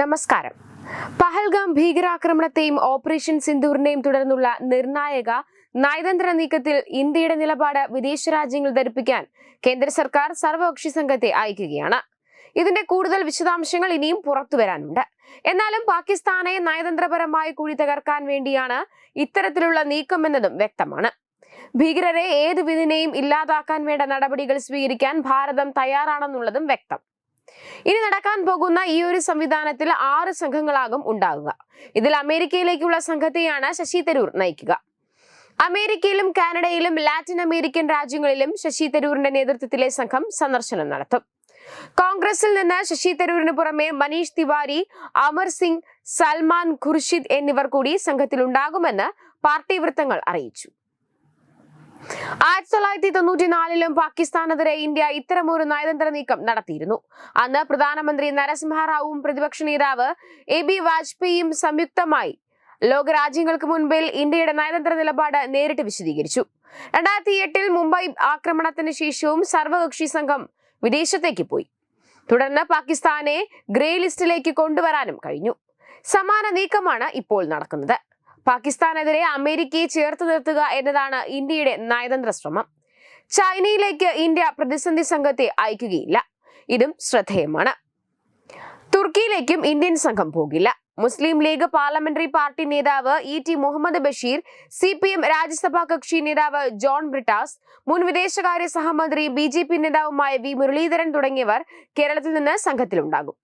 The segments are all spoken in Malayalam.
നമസ്കാരം. പഹൽഗാം ഭീകരാക്രമണത്തെയും ഓപ്പറേഷൻ സിന്ദൂറിനെയും തുടർന്നുള്ള നിർണായക നയതന്ത്ര നീക്കത്തിൽ ഇന്ത്യയുടെ നിലപാട് വിദേശ രാജ്യങ്ങൾ ധരിപ്പിക്കാൻ കേന്ദ്ര സർക്കാർ സർവകക്ഷി സംഘത്തെ അയക്കുകയാണ്. ഇതിന്റെ കൂടുതൽ വിശദാംശങ്ങൾ ഇനിയും പുറത്തു വരാനുണ്ട്. എന്നാലും പാകിസ്ഥാനെ നയതന്ത്രപരമായി കൂടി തകർക്കാൻ വേണ്ടിയാണ് ഇത്തരത്തിലുള്ള നീക്കമെന്നതും വ്യക്തമാണ്. ഭീകരരെ ഏത് വിധിനെയും ഇല്ലാതാക്കാൻ വേണ്ട നടപടികൾ സ്വീകരിക്കാൻ ഭാരതം തയ്യാറാണെന്നുള്ളതും വ്യക്തം. ഇനി നടക്കാൻ പോകുന്ന ഈ ഒരു സംവിധാനത്തിൽ ആറ് സംഘങ്ങളാകും ഉണ്ടാകുക. ഇതിൽ അമേരിക്കയിലേക്കുള്ള സംഘത്തെയാണ് ശശി തരൂർ നയിക്കുക. അമേരിക്കയിലും കാനഡയിലും ലാറ്റിൻ അമേരിക്കൻ രാജ്യങ്ങളിലും ശശി തരൂരിന്റെ നേതൃത്വത്തിലെ സംഘം സന്ദർശനം നടത്തും. കോൺഗ്രസിൽ നിന്ന് ശശി തരൂരിന് പുറമെ മനീഷ് തിവാരി അമർ സിംഗ് സൽമാൻ ഖുർഷിദ് എന്നിവർ കൂടി സംഘത്തിലുണ്ടാകുമെന്ന് പാർട്ടി വൃത്തങ്ങൾ അറിയിച്ചു. ആയിരത്തി തൊള്ളായിരത്തി തൊണ്ണൂറ്റിനാലിലും പാകിസ്ഥാനെതിരെ ഇന്ത്യ ഇത്തരമൊരു നയതന്ത്ര നീക്കം നടത്തിയിരുന്നു. അന്ന് പ്രധാനമന്ത്രി നരസിംഹറാവുവും പ്രതിപക്ഷ നേതാവ് എ ബി വാജ്പേയിയും സംയുക്തമായി ലോകരാജ്യങ്ങൾക്ക് മുൻപിൽ ഇന്ത്യയുടെ നയതന്ത്ര നിലപാട് നേരിട്ട് വിശദീകരിച്ചു. രണ്ടായിരത്തി എട്ടിൽ മുംബൈ ആക്രമണത്തിന് ശേഷവും സർവകക്ഷി സംഘം വിദേശത്തേക്ക് പോയി. തുടർന്ന് പാകിസ്ഥാനെ ഗ്രേ ലിസ്റ്റിലേക്ക് കൊണ്ടുവരാനും കഴിഞ്ഞു. സമാന നീക്കമാണ് ഇപ്പോൾ നടക്കുന്നത്. പാകിസ്ഥാനെതിരെ അമേരിക്കയെ ചേർത്ത് നിർത്തുക എന്നതാണ് ഇന്ത്യയുടെ നയതന്ത്ര ശ്രമം. ചൈനയിലേക്ക് ഇന്ത്യ പ്രതിസന്ധി സംഘത്തെ അയക്കുകയില്ല. ഇതും ശ്രദ്ധേയമാണ്. തുർക്കിയിലേക്കും ഇന്ത്യൻ സംഘം പോകില്ല. മുസ്ലിം ലീഗ് പാർലമെന്ററി പാർട്ടി നേതാവ് E T Muhammad Basheer C P M Rajya Sabha കക്ഷി നേതാവ് ജോൺ ബ്രിട്ടാസ് മുൻ വിദേശകാര്യ സഹമന്ത്രി ബി ജെ പി നേതാവുമായ വി മുരളീധരൻ തുടങ്ങിയവർ കേരളത്തിൽ നിന്ന് സംഘത്തിലുണ്ടാകും.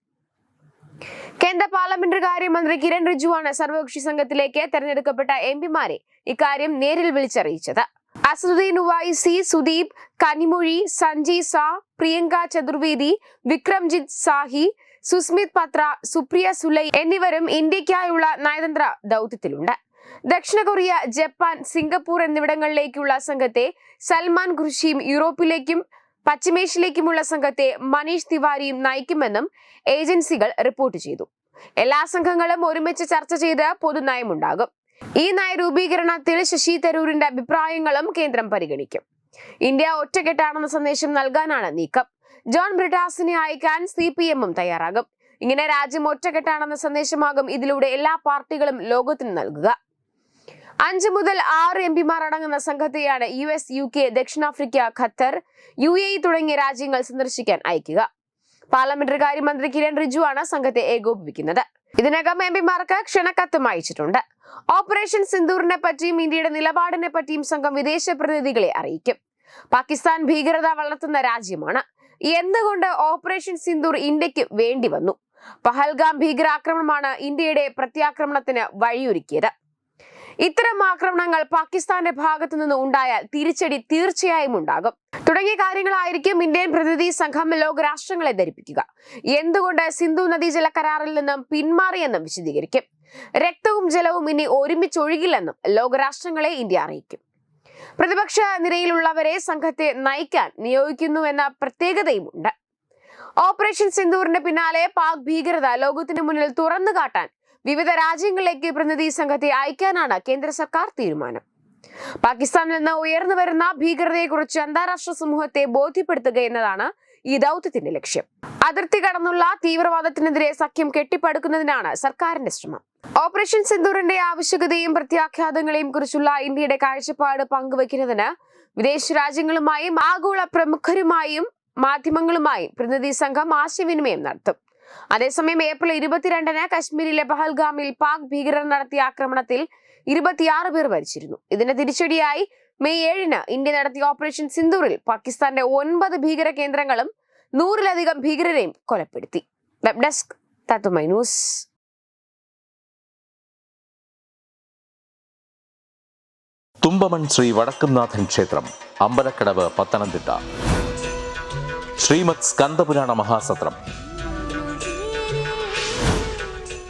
കേന്ദ്ര പാർലമെന്ററി കാര്യമന്ത്രി കിരൺ റിജുവാണ് സർവകക്ഷി സംഘത്തിലേക്ക് തെരഞ്ഞെടുക്കപ്പെട്ട എം പിമാരെ ഇക്കാര്യം നേരിൽ വിളിച്ചറിയിച്ചത്. അസദുദ്ദീൻ ഉവൈസി സുദീപ് കനിമൊഴി സഞ്ജി സാ പ്രിയങ്ക ചതുർവേദി വിക്രംജിത് സാഹി സുസ്മിത് പത്ര സുപ്രിയ സുലൈ എന്നിവരും ഇന്ത്യക്കായുള്ള നയതന്ത്ര ദൗത്യത്തിലുണ്ട്. ദക്ഷിണ കൊറിയ ജപ്പാൻ സിംഗപ്പൂർ എന്നിവിടങ്ങളിലേക്കുള്ള സംഘത്തെ സൽമാൻ ഖുർഷിയും യൂറോപ്പിലേക്കും പശ്ചിമേഷ്യയിലേക്കുമുള്ള സംഘത്തെ മനീഷ് തിവാരിയും നയിക്കുമെന്നും ഏജൻസികൾ റിപ്പോർട്ട് ചെയ്തു. എല്ലാ സംഘങ്ങളും ഒരുമിച്ച് ചർച്ച ചെയ്ത് പൊതുനയമുണ്ടാകും. ഈ നയരൂപീകരണത്തിൽ ശശി തരൂരിന്റെ അഭിപ്രായങ്ങളും കേന്ദ്രം പരിഗണിക്കും. ഇന്ത്യ ഒറ്റക്കെട്ടാണെന്ന സന്ദേശം നൽകാനാണ് നീക്കം. ജോൺ ബ്രിട്ടാസിനെ അയക്കാൻ സി പി എമ്മും തയ്യാറാകും. ഇങ്ങനെ രാജ്യം ഒറ്റക്കെട്ടാണെന്ന സന്ദേശമാകും ഇതിലൂടെ എല്ലാ പാർട്ടികളും ലോകത്തിന് നൽകുക. അഞ്ച് മുതൽ ആറ് എം പിമാർ അടങ്ങുന്ന സംഘത്തെയാണ് യു എസ് യു കെ ദക്ഷിണാഫ്രിക്ക ഖത്തർ യു എ തുടങ്ങിയ രാജ്യങ്ങൾ സന്ദർശിക്കാൻ അയക്കുക. പാർലമെന്ററി കാര്യമന്ത്രി കിരൺ റിജു ആണ് സംഘത്തെ ഏകോപിപ്പിക്കുന്നത്. ഇതിനകം എം പിമാർക്ക് ക്ഷണക്കത്തും അയച്ചിട്ടുണ്ട്. ഓപ്പറേഷൻ സിന്ദൂറിനെ പറ്റിയും ഇന്ത്യയുടെ നിലപാടിനെ പറ്റിയും സംഘം വിദേശ പ്രതിനിധികളെ അറിയിക്കും. പാകിസ്ഥാൻ ഭീകരത വളർത്തുന്ന രാജ്യമാണ്. എന്തുകൊണ്ട് ഓപ്പറേഷൻ സിന്ദൂർ ഇന്ത്യയ്ക്ക് വേണ്ടി വന്നു? പഹൽഗാം ഭീകരാക്രമണമാണ് ഇന്ത്യയുടെ പ്രത്യാക്രമണത്തിന് വഴിയൊരുക്കിയത്. ഇത്തരം ആക്രമണങ്ങൾ പാകിസ്ഥാന്റെ ഭാഗത്തു നിന്ന് ഉണ്ടായാൽ തിരിച്ചടി തീർച്ചയായും ഉണ്ടാകും. തുടങ്ങിയ കാര്യങ്ങളായിരിക്കും ഇന്ത്യൻ പ്രതിനിധി സംഘം ലോകരാഷ്ട്രങ്ങളെ ധരിപ്പിക്കുക. എന്തുകൊണ്ട് സിന്ധു നദീജല കരാറിൽ നിന്നും പിന്മാറിയെന്നും വിശദീകരിക്കും. രക്തവും ജലവും ഇനി ഒരുമിച്ചൊഴുകില്ലെന്നും ലോകരാഷ്ട്രങ്ങളെ ഇന്ത്യ അറിയിക്കും. പ്രതിപക്ഷ നിരയിലുള്ളവരെ സംഘത്തെ നയിക്കാൻ നിയോഗിക്കുന്നുവെന്ന പ്രത്യേകതയുമുണ്ട് ഓപ്പറേഷൻ സിന്ധൂറിന്റെ പിന്നാലെ പാക് ഭീകരത ലോകത്തിന് മുന്നിൽ തുറന്നു കാട്ടാൻ വിവിധ രാജ്യങ്ങളിലേക്ക് പ്രതിനിധി സംഘത്തെ അയക്കാനാണ് കേന്ദ്ര സർക്കാർ തീരുമാനം. പാകിസ്ഥാനിൽ നിന്ന് ഉയർന്നു വരുന്ന ഭീകരതയെക്കുറിച്ച് അന്താരാഷ്ട്ര സമൂഹത്തെ ബോധ്യപ്പെടുത്തുക എന്നതാണ് ഈ ദൗത്യത്തിന്റെ ലക്ഷ്യം. അതിർത്തി കടന്നുള്ള തീവ്രവാദത്തിനെതിരെ സഖ്യം കെട്ടിപ്പടുക്കുന്നതിനാണ് സർക്കാരിന്റെ ശ്രമം. ഓപ്പറേഷൻ സിന്ദൂറിന്റെ ആവശ്യകതയും പ്രത്യാഘാതങ്ങളെയും കുറിച്ചുള്ള ഇന്ത്യയുടെ കാഴ്ചപ്പാട് പങ്കുവയ്ക്കുന്നതിന് വിദേശ രാജ്യങ്ങളുമായും ആഗോള പ്രമുഖരുമായും മാധ്യമങ്ങളുമായും പ്രതിനിധി സംഘം ആശയവിനിമയം നടത്തും. അതേസമയം ഏപ്രിൽ ഇരുപത്തിരണ്ടിന് കശ്മീരിലെ പഹൽഗാമിൽ പാക് ഭീകരർ നടത്തിയ ആക്രമണത്തിൽ ഇരുപത്തിയാറ് പേർ മരിച്ചിരുന്നു. ഇതിന് തിരിച്ചടിയായി മെയ് ഏഴിന് ഇന്ത്യ നടത്തിയ ഓപ്പറേഷൻ സിന്ദൂറിൽ പാകിസ്ഥാന്റെ ഒൻപത് ഭീകര കേന്ദ്രങ്ങളും നൂറിലധികം ഭീകരരെയും കൊലപ്പെടുത്തി. വെബ് ഡെസ്ക് തത്തുമൈ ന്യൂസ്. തുമ്പമൺ ശ്രീ വടക്കുംനാഥൻ ക്ഷേത്രം അമ്പലക്കടവ് ശ്രീമത് മഹാസത്രം.